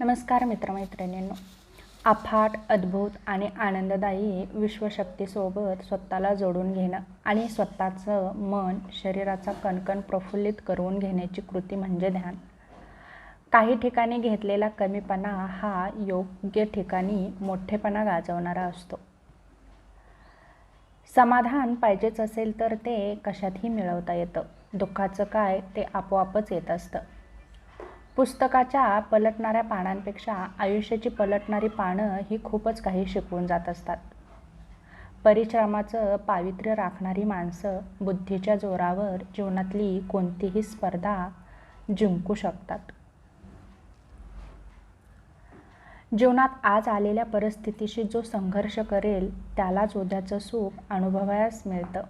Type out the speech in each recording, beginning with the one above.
नमस्कार मित्रमैत्रिणींनो. अफाट अद्भुत आणि आनंददायी विश्वशक्तीसोबत स्वतःला जोडून घेणं आणि स्वतःचं मन शरीराचा कणकण प्रफुल्लित करून घेण्याची कृती म्हणजे ध्यान. काही ठिकाणी घेतलेला कमीपणा हा योग्य ठिकाणी मोठेपणा गाजवणारा असतो. समाधान पाहिजेच असेल तर ते कशातही मिळवता येतं. दुःखाचं काय ते आपोआपच येत असतं. पुस्तकाच्या पलटणाऱ्या पानांपेक्षा आयुष्याची पलटणारी पानं ही खूपच काही शिकवून जात असतात. परिश्रमाचं पावित्र्य राखणारी माणसं बुद्धीच्या जोरावर जीवनातली कोणतीही स्पर्धा जिंकू शकतात. जीवनात आज आलेल्या परिस्थितीशी जो संघर्ष करेल त्यालाच उद्याचं सुख अनुभवायस मिळतं.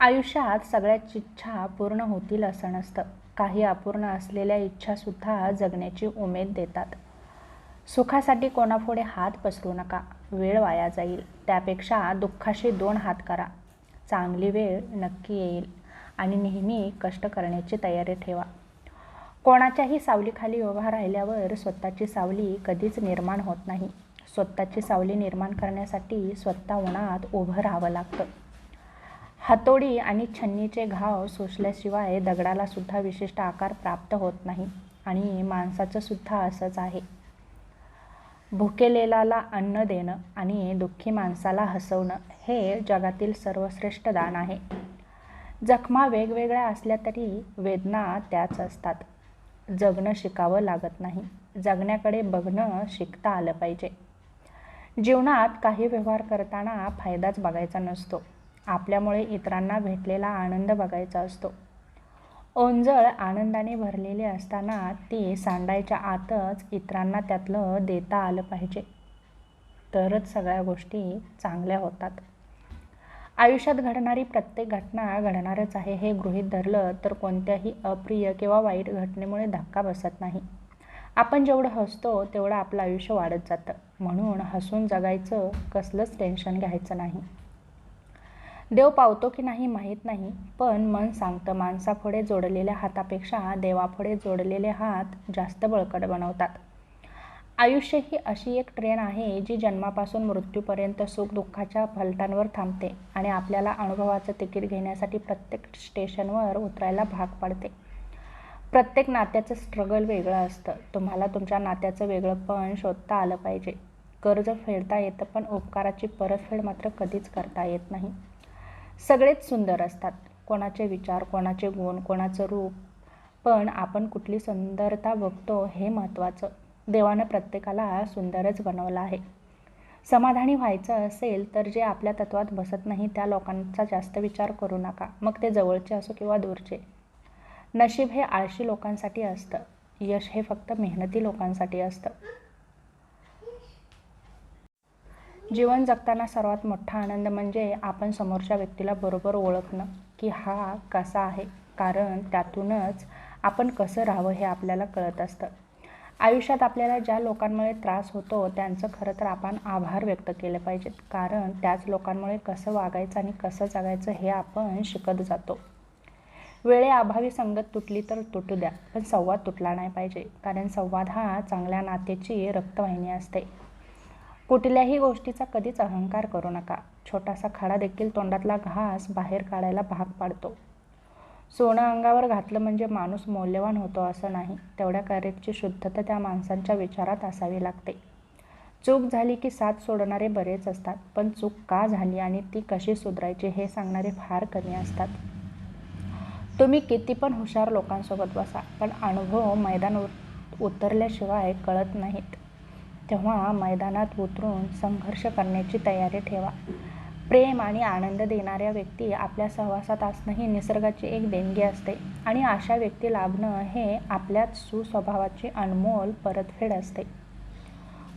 आयुष्यात सगळ्याच इच्छा पूर्ण होतील असं नसतं. काही अपूर्ण असलेल्या इच्छासुद्धा जगण्याची उमेद देतात. सुखासाठी कोणापुढे हात पसरू नका. वेळ वाया जाईल. त्यापेक्षा दुःखाशी दोन हात करा. चांगली वेळ नक्की येईल. आणि नेहमी कष्ट करण्याची तयारी ठेवा. कोणाच्याही सावलीखाली उभा राहिल्यावर स्वतःची सावली कधीच निर्माण होत नाही. स्वतःची सावली निर्माण करण्यासाठी स्वतः उन्हात उभं राहावं लागतं. हातोडी आणि छन्नीचे घाव सोसल्याशिवाय दगडाला सुद्धा विशिष्ट आकार प्राप्त होत नाही आणि माणसाचं सुद्धा असंच आहे. भुकेलेलाला अन्न देणं आणि दुःखी माणसाला हसवणं हे जगातील सर्वश्रेष्ठ दान आहे. जखमा वेगवेगळ्या असल्या तरी वेदना त्याच असतात. जगणं शिकावं लागत नाही. जगण्याकडे बघणं शिकता आलं पाहिजे. जीवनात काही व्यवहार करताना फायदाच बघायचा नसतो. आपल्यामुळे इतरांना भेटलेला आनंद बघायचा असतो. ओंजळ आनंदाने भरलेली असताना ती सांडायच्या आतच इतरांना त्यातलं देता आलं पाहिजे. तरच सगळ्या गोष्टी चांगल्या होतात. आयुष्यात घडणारी प्रत्येक घटना घडणारच आहे हे गृहीत धरलं तर कोणत्याही अप्रिय किंवा वाईट घटनेमुळे धक्का बसत नाही. आपण जेवढं हसतो तेवढं आपलं आयुष्य वाढत जातं. म्हणून हसून जगायचं कसलंच टेन्शन घ्यायचं नाही. देव पावतो की नाही माहीत नाही पण मन सांगतं माणसापुढे जोडलेल्या हातापेक्षा देवापुढे जोडलेले हात जास्त बळकट बनवतात. आयुष्य ही अशी एक ट्रेन आहे जी जन्मापासून मृत्यूपर्यंत सुख दुःखाच्या फलटांवर थांबते आणि आपल्याला अनुभवाचं तिकीट घेण्यासाठी प्रत्येक स्टेशनवर उतरायला भाग पाडते. प्रत्येक नात्याचं स्ट्रगल वेगळं असतं. तुम्हाला तुमच्या नात्याचं वेगळं पण शोधता आलं पाहिजे. कर्ज फेडता येतं पण उपकाराची परतफेड मात्र कधीच करता येत नाही. सगळेच सुंदर असतात. कोणाचे विचार कोणाचे गुण कोणाचं रूप. पण आपण कुठली सुंदरता बघतो हे महत्त्वाचं. देवानं प्रत्येकाला सुंदरच बनवलं आहे. समाधानी व्हायचं असेल तर जे आपल्या तत्वात बसत नाही त्या लोकांचा जास्त विचार करू नका. मग ते जवळचे असो किंवा दूरचे. नशीब हे आळशी लोकांसाठी असतं. यश हे फक्त मेहनती लोकांसाठी असतं. जीवन जगताना सर्वात मोठा आनंद म्हणजे आपण समोरच्या व्यक्तीला बरोबर ओळखणं की हा कसा आहे. कारण त्यातूनच आपण कसं राहावं हे आपल्याला कळत असतं. आयुष्यात आपल्याला ज्या लोकांमुळे त्रास होतो त्यांचं खरं तर आपण आभार व्यक्त केले पाहिजेत. कारण त्याच लोकांमुळे कसं वागायचं आणि कसं जगायचं हे आपण शिकत जातो. वेळेअभावी संगत तुटली तर तुटू द्या पण संवाद तुटला नाही पाहिजे. कारण संवाद हा चांगल्या नात्याची रक्तवाहिनी असते. कुठल्याही गोष्टीचा कधीच अहंकार करू नका. छोटासा खडा देखील तोंडातला घास बाहेर काढायला भाग पाडतो. सोनं अंगावर घातलं म्हणजे माणूस मौल्यवान होतो असं नाही. तेवढ्या कार्यची शुद्धता त्या माणसांच्या विचारात असावी लागते. चूक झाली की साथ सोडणारे बरेच असतात पण चूक का झाली आणि ती कशी सुधारायची हे सांगणारे फार कमी असतात. तुम्ही किती पण हुशार लोकांसोबत बसा पण अनुभव मैदान उतरल्याशिवाय कळत नाहीत. तेव्हा मैदानात उतरून संघर्ष करण्याची तयारी ठेवा. प्रेम आणि आनंद देणाऱ्या व्यक्ती आपल्या सहवासात असणं ही निसर्गाची एक देणगी असते आणि अशा व्यक्ती लाभणं हे आपल्यात सुस्वभावाची अनमोल परतफेड असते.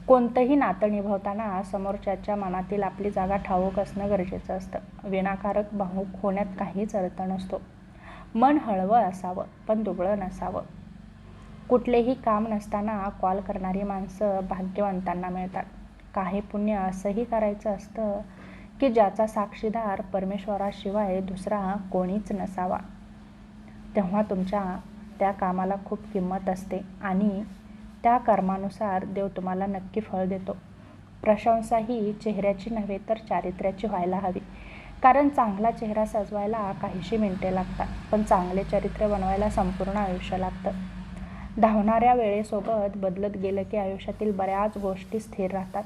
कोणतंही नातं निभवताना समोरच्याच्या मनातील आपली जागा ठाऊक असणं गरजेचं असतं. विनाकारक भाऊक होण्यात काहीच अर्थ नसतो. मन हळवं असावं पण दुबळं नसावं. कुठलेही काम नसताना कॉल करणारी माणसं भाग्यवंतांना मिळतात. काही पुण्य असंही करायचं असतं की ज्याचा साक्षीदार परमेश्वराशिवाय दुसरा कोणीच नसावा. तेव्हा तुमच्या त्या कामाला खूप किंमत असते आणि त्या कर्मानुसार देव तुम्हाला नक्की फळ देतो. प्रशंसा ही चेहऱ्याची नव्हे तर चारित्र्याची व्हायला हवी. कारण चांगला चेहरा सजवायला काहीशी मिनटे लागतात पण चांगले चरित्र बनवायला संपूर्ण आयुष्य लागतं. धावणाऱ्या वेळेसोबत बदलत गेलं की आयुष्यातील बऱ्याच गोष्टी स्थिर राहतात.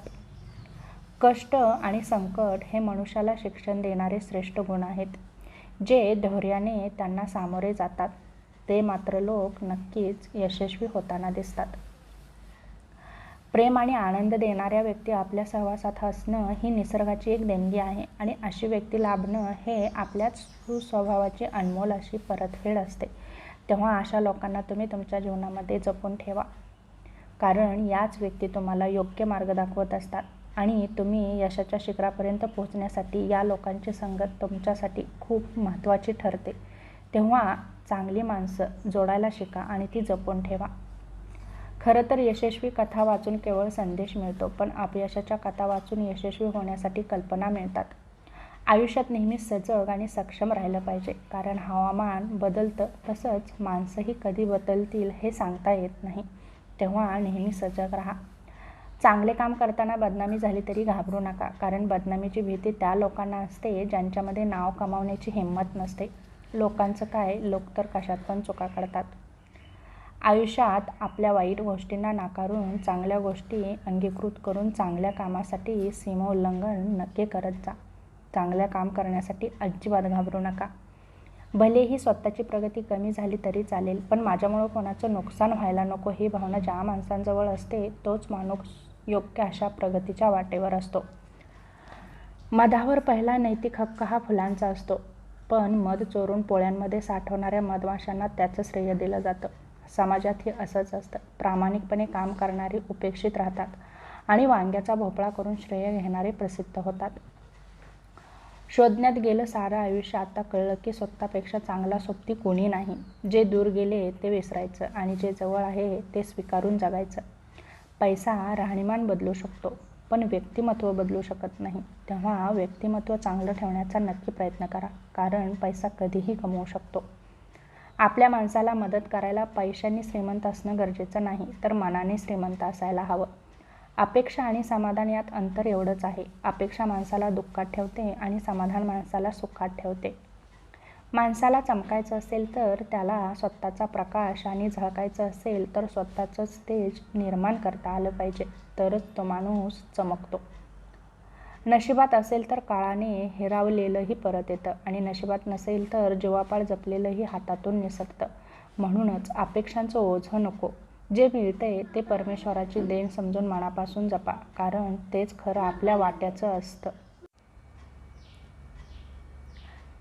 कष्ट आणि संकट हे मनुष्याला शिक्षण देणारे श्रेष्ठ गुण आहेत जे धैर्याने त्यांना सामोरे जातात. ते मात्र लोक नक्कीच यशस्वी होताना दिसतात. प्रेम आणि आनंद देणाऱ्या व्यक्ती आपल्या सहवासात असणं ही निसर्गाची एक देणगी आहे आणि अशी व्यक्ती लाभणं हे आपल्याच सुस्वभावाची अनमोल अशी परतफेड असते. तेव्हा अशा लोकांना तुम्ही तुमच्या जीवनामध्ये जपून ठेवा. कारण याच व्यक्ती तुम्हाला योग्य मार्ग दाखवत असतात आणि तुम्ही यशाच्या शिखरापर्यंत पोहोचण्यासाठी या लोकांची संगत तुमच्यासाठी खूप महत्त्वाची ठरते. तेव्हा चांगली माणसं जोडायला शिका आणि ती जपून ठेवा. खरं तर यशस्वी कथा वाचून केवळ संदेश मिळतो पण अपयशाच्या कथा वाचून यशस्वी होण्यासाठी कल्पना मिळतात. आयुष्यात नेहमी सजग आणि सक्षम राहिलं पाहिजे. कारण हवामान बदलतं तसंच माणसंही कधी बदलतील हे सांगता येत नाही. तेव्हा नेहमी सजग राहा. चांगले काम करताना बदनामी झाली तरी घाबरू नका. कारण बदनामीची भीती त्या लोकांना असते ज्यांच्यामध्ये नाव कमावण्याची हिंमत नसते. लोकांचं काय? लोक तर कशात पण चुका करतात. आयुष्यात आपल्या वाईट गोष्टींना नाकारून चांगल्या गोष्टी अंगीकृत करून चांगल्या कामासाठी सीमोल्लंघन नक्की करत जा. चांगल्या काम करण्यासाठी अजिबात घाबरू नका. भलेही स्वतःची प्रगती कमी झाली तरी चालेल पण माझ्यामुळं कोणाचं नुकसान व्हायला नको. ही भावना ज्या माणसांजवळ असते तोच माणूस योग्य अशा प्रगतीच्या वाटेवर असतो. मधावर पहिला नैतिक हक्क हा फुलांचा असतो पण मध चोरून पोळ्यांमध्ये साठवणाऱ्या मधमाशांना त्याचं श्रेय दिलं जातं. समाजातही असंच असतं. प्रामाणिकपणे काम करणारे उपेक्षित राहतात आणि वांग्याचा भोपळा करून श्रेय घेणारे प्रसिद्ध होतात. शोधण्यात गेलं सारं आयुष्य आता कळलं की स्वतःपेक्षा चांगला सोबती कोणी नाही. जे दूर गेले ते विसरायचं आणि जे जवळ आहे ते स्वीकारून जगायचं. पैसा राहणीमान बदलू शकतो पण व्यक्तिमत्व बदलू शकत नाही. तेव्हा व्यक्तिमत्व चांगलं ठेवण्याचा नक्की प्रयत्न करा कारण पैसा कधीही कमवू शकतो. आपल्या माणसाला मदत करायला पैशांनी श्रीमंत असणं गरजेचं नाही तर मनाने श्रीमंत असायला हवं. अपेक्षा आणि समाधान यात अंतर एवढंच आहे. अपेक्षा माणसाला दुःखात ठेवते आणि समाधान माणसाला सुखात ठेवते. माणसाला चमकायचं असेल तर त्याला स्वतःचा प्रकाश आणि झळकायचं असेल तर स्वतःचंच तेज निर्माण करता आलं पाहिजे. तरच तो माणूस चमकतो. नशिबात असेल तर काळाने हिरावलेलंही परत येतं आणि नशिबात नसेल तर जीवापाळ जपलेलंही हातातून निसटतं. म्हणूनच अपेक्षांचं ओझं नको. जे मिळतंय ते परमेश्वराची देण समजून मनापासून जपा कारण तेच खरं आपल्या वाट्याचं असतं.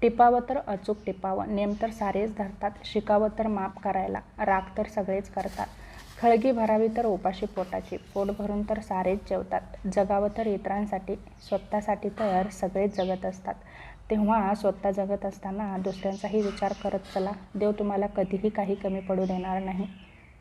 टिपावं तर अचूक टिपावं नेम तर सारेच धरतात शिकावं तर माप करायला राग तर सगळेच करतात. खळगी भरावी तर उपाशी पोटाची पोट भरून तर सारेच जेवतात. जगावं तर इतरांसाठी स्वतःसाठी तर सगळेच जगत असतात. तेव्हा स्वतः जगत असताना दुसऱ्यांचाही विचार करत चला. देव तुम्हाला कधीही काही कमी पडू देणार नाही.